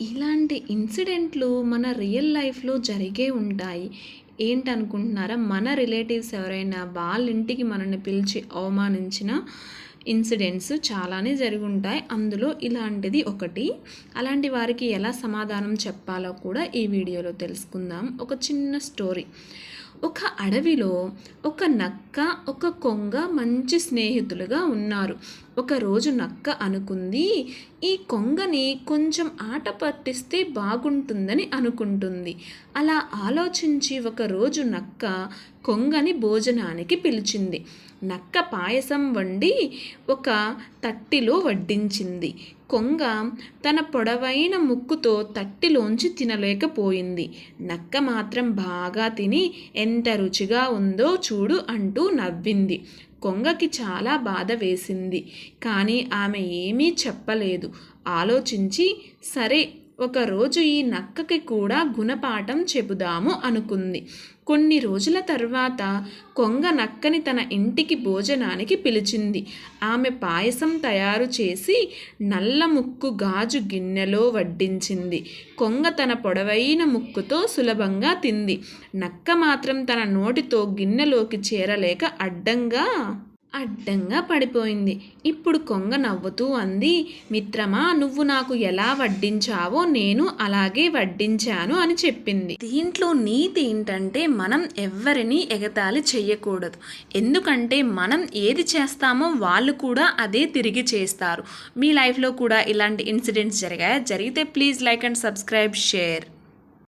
ఇలాంటి ఇన్సిడెంట్లు మన రియల్ లైఫ్లో జరిగే ఉంటాయి. ఏంటనుకుంటున్నారా? మన రిలేటివ్స్ ఎవరైనా వాళ్ళ ఇంటికి మనల్ని పిలిచి అవమానించిన ఇన్సిడెంట్స్ చాలానే జరిగి ఉంటాయి అందులో ఇలాంటిది ఒకటి. అలాంటి వారికి ఎలా సమాధానం చెప్పాలో కూడా ఈ వీడియోలో తెలుసుకుందాం. ఒక చిన్న స్టోరీ. ఒక అడవిలో ఒక నక్క ఒక కొంగ మంచి స్నేహితులుగా ఉన్నారు. ఒకరోజు నక్క అనుకుంది ఈ కొంగని కొంచెం ఆట పట్టిస్తే బాగుంటుందని అనుకుంటుంది. అలా ఆలోచించి ఒకరోజు నక్క కొంగని భోజనానికి పిలిచింది. నక్క పాయసం వండి ఒక తట్టిలో వడ్డించింది. కొంగ తన పొడవైన ముక్కుతో తట్టిలోంచి తినలేకపోయింది. నక్క మాత్రం బాగా తిని ఎంత రుచిగా ఉందో చూడు అంటూ నవ్వింది. కొంగకి చాలా బాధ వేసింది. కానీ ఆమె ఏమీ చెప్పలేదు. ఆలోచించి సరే ఒకరోజు ఈ నక్కకి కూడా గుణపాఠం చెబుదాము అనుకుంది. కొన్ని రోజుల తర్వాత కొంగ నక్కని తన ఇంటికి భోజనానికి పిలిచింది. ఆమె పాయసం తయారు చేసి నల్ల ముక్కు గాజు గిన్నెలో వడ్డించింది. కొంగ తన పొడవైన ముక్కుతో సులభంగా తింది. నక్క మాత్రం తన నోటితో గిన్నెలోకి చేరలేక అడ్డంగా అడ్డంగా పడిపోయింది. ఇప్పుడు కొంగ నవ్వుతూ అంది మిత్రమా నువ్వు నాకు ఎలా వడ్డించావో నేను అలాగే వడ్డించాను అని చెప్పింది. దీంట్లో నీతి ఏంటంటే మనం ఎవ్వరిని ఎగతాళి చెయ్యకూడదు. ఎందుకంటే మనం ఏది చేస్తామో వాళ్ళు కూడా అదే తిరిగి చేస్తారు. మీ లైఫ్లో కూడా ఇలాంటి ఇన్సిడెంట్స్ జరిగాయా? జరిగితే please like and subscribe share.